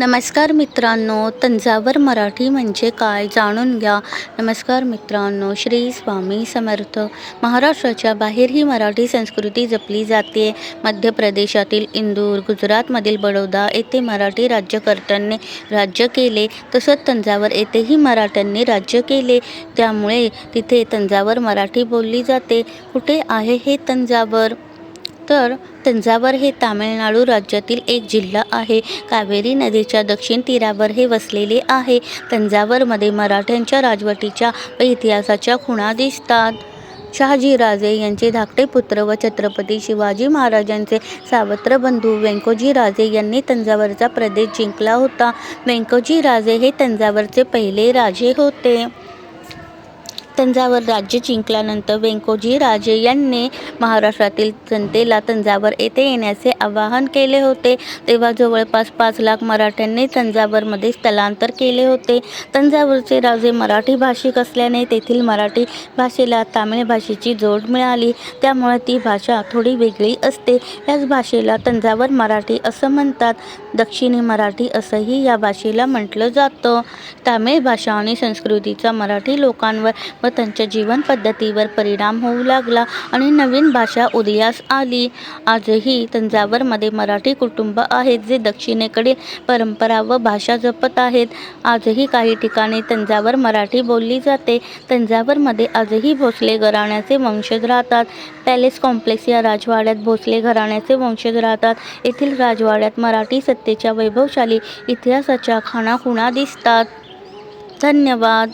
नमस्कार मित्रांनो तंजावर मराठी म्हणजे काय जाणून घ्या. नमस्कार मित्रांनो श्री स्वामी समर्थ. महाराष्ट्राच्या बाहेरही मराठी संस्कृती जपली जाते. मध्य प्रदेशातील इंदूर गुजरातमधील बडोदा येथे मराठी राज्यकर्त्यांनी राज्य केले तसंच तंजावर येथेही मराठ्यांनी राज्य केले. त्यामुळे तिथे तंजावर मराठी बोलली जाते. कुठे आहे हे तंजावर? तर तंजावर हे तामिळनाडू राज्यातील एक जिल्हा आहे. कावेरी नदीच्या दक्षिण तीरावर हे वसलेले आहे. तंजावरमध्ये मराठ्यांच्या राजवटीच्या व इतिहासाच्या खुणा दिसतात. शहाजीराजे यांचे धाकटे पुत्र व छत्रपती शिवाजी महाराजांचे सावत्र बंधू व्यंकोजी राजे यांनी तंजावरचा प्रदेश जिंकला होता. व्यंकोजी राजे हे तंजावरचे पहिले राजे होते. तंजावर राज्य जिंकल्यानंतर व्यंकोजी राजे यांनी महाराष्ट्रातील जनतेला तंजावर येथे येण्याचे आवाहन केले होते. तेव्हा जवळपास पाच लाख मराठ्यांनी तंजावरमध्ये स्थलांतर केले होते. तंजावरचे राजे मराठी भाषिक असल्याने तेथील मराठी भाषेला तामिळ भाषेची जोड मिळाली. त्यामुळे ती भाषा थोडी वेगळी असते. याच भाषेला तंजावर मराठी असं म्हणतात. दक्षिणी मराठी असंही या भाषेला म्हटलं जातं. तामिळ भाषा आणि संस्कृतीचा मराठी लोकांवर व त्यांच्या जीवनपद्धतीवर परिणाम होऊ लागला आणि नवीन भाषा उदयास आली. आजही तंजावरमध्ये मराठी कुटुंब आहेत जे दक्षिणेकडील परंपरा व भाषा जपत आहेत. आजही काही ठिकाणी तंजावर मराठी बोलली जाते. तंजावरमध्ये आजही भोसले घराण्याचे वंशज राहतात. पॅलेस कॉम्प्लेक्स या राजवाड्यात भोसले घराण्याचे वंशज राहतात. येथील राजवाड्यात मराठी सत्तेच्या वैभवशाली इतिहासाच्या खाणाखुणा दिसतात. धन्यवाद.